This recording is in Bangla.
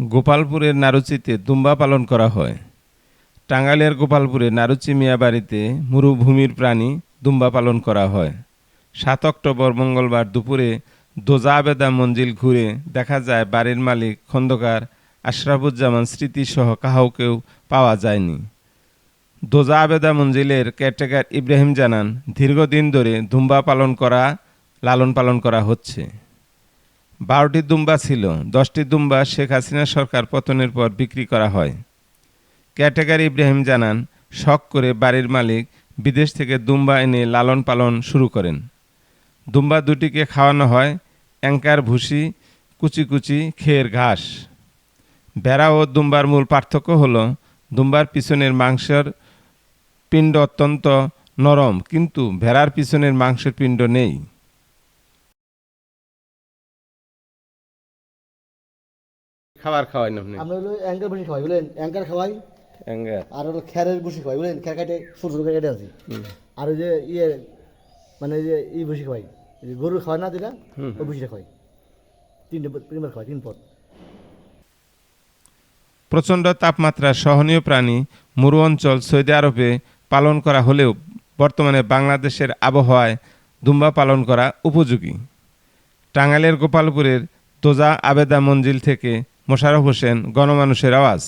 গোপালপুরের নারুচিতে দুম্বা পালন করা হয়। টাঙ্গাইলের গোপালপুরে নারুচি মিয়া বাড়িতে মরুভূমির প্রাণী দুম্বা পালন করা হয়। সাত অক্টোবর মঙ্গলবার দুপুরে দোজা আবেদা মঞ্জিল ঘুরে দেখা যায় বাড়ির মালিক খন্দকার আশরাফুজ্জামান স্মৃতিসহ কাহাউকেও পাওয়া যায়নি। দোজা আবেদা মঞ্জিলের কেয়ারটেকার ইব্রাহিম জানান, দীর্ঘদিন ধরে দুম্বা পালন করা, লালন পালন করা হচ্ছে। বারোটি দুম্বা ছিল। দশটি দুম্বা শেখ হাসিনা সরকার পতনের পর বিক্রি করা হয়। ক্যাটেকার ইব্রাহিম জানান, শখ করে বাড়ির মালিক বিদেশ থেকে দুম্বা এনে লালন পালন শুরু করেন। দুম্বা দুটিকে খাওয়ানো হয় অ্যাঙ্কার ভুসি, কুচি কুচি খেয়ের ঘাস। ভেড়া ও দুম্বার মূল পার্থক্য হল, দুম্বার পিছনের মাংসের পিণ্ড অত্যন্ত নরম, কিন্তু ভেড়ার পিছনের মাংসের পিণ্ড নেই। খাবার খাওয়াই না আপনি? আমরা হলো অ্যাঙ্কার বসে খাওয়াই বুঝলেন? অ্যাঙ্কার খাওয়াই অ্যাঙ্গার আর হলো খ্যারের বসে খাওয়াই বুঝলেন? খ্যার কাটে ছোটো ছোটো কেটে আছি। আর ওই যে ইয়ে মানে যে ই বসে খাওয়াই গরুর খাওয়াই না যেটা ওই বসে খাওয়াই। তিনটে তিনবার খাওয়াই তিন পদ প্রচণ্ড তাপমাত্রা সহনীয় প্রাণী মরু অঞ্চল সৌদি আরবে পালন করা হলেও বর্তমানে বাংলাদেশের আবহাওয়ায় দুম্বা পালন করা উপযোগী। টাঙ্গাইলের গোপালপুরের তোজা আবেদা মঞ্জিল থেকে মোশারফ হোসেন গণমানুষের আওয়াজ।